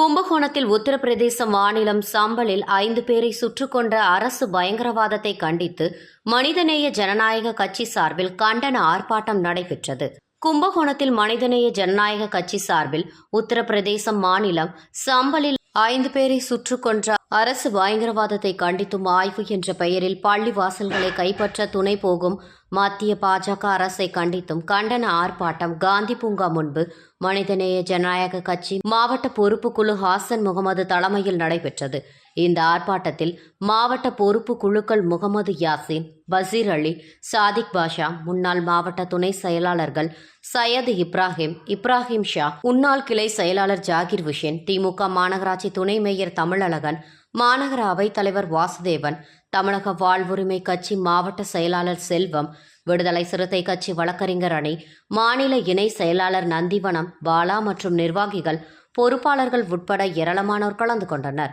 கும்பகோணத்தில் உத்தரப்பிரதேச மாநிலம் சாம்பலில் ஐந்து பேரை சுற்றுக்கொண்ட கொன்ற அரசு பயங்கரவாதத்தை கண்டித்து மனிதநேய ஜனநாயக கட்சி சார்பில் கண்டன ஆர்ப்பாட்டம் நடைபெற்றது. கும்பகோணத்தில் மனிதநேய ஜனநாயக கட்சி சார்பில் உத்தரப்பிரதேசம் மாநிலம் சாம்பலில் ஐந்து பேரை சுற்று கொன்ற அரசு பயங்கரவாதத்தை கண்டித்தும் ஆய்வு என்ற பெயரில் பள்ளி வாசல்களை கைப்பற்ற துணை போகும் மத்திய பாஜக அரசை கண்டித்தும் கண்டன ஆர்ப்பாட்டம் காந்தி பூங்கா முன்பு மனிதநேய ஜனநாயக கட்சி மாவட்ட பொறுப்புக்குழு ஹாசன் முகமது தலைமையில் நடைபெற்றது. இந்த ஆர்ப்பாட்டத்தில் மாவட்ட பொறுப்பு குழுக்கள் முகமது யாசின் பசீர் அலி சாதிக் பாஷா முன்னாள் மாவட்ட துணை செயலாளர்கள் சையது இப்ராஹிம் இப்ராஹிம் ஷா முன்னாள் கிளை செயலாளர் ஜாகிர் உஷேன் திமுக மாநகராட்சி துணை மேயர் தமிழழகன் மாநகர அவைத்தலைவர் வாசுதேவன் தமிழக வாழ்வுரிமை கட்சி மாவட்ட செயலாளர் செல்வம் விடுதலை சிறுத்தை கட்சி வழக்கறிஞர் அணி மாநில இணை செயலாளர் நந்திவனம் பாலா மற்றும் நிர்வாகிகள் பொறுப்பாளர்கள் உட்பட ஏராளமானோர் கலந்து கொண்டனர்.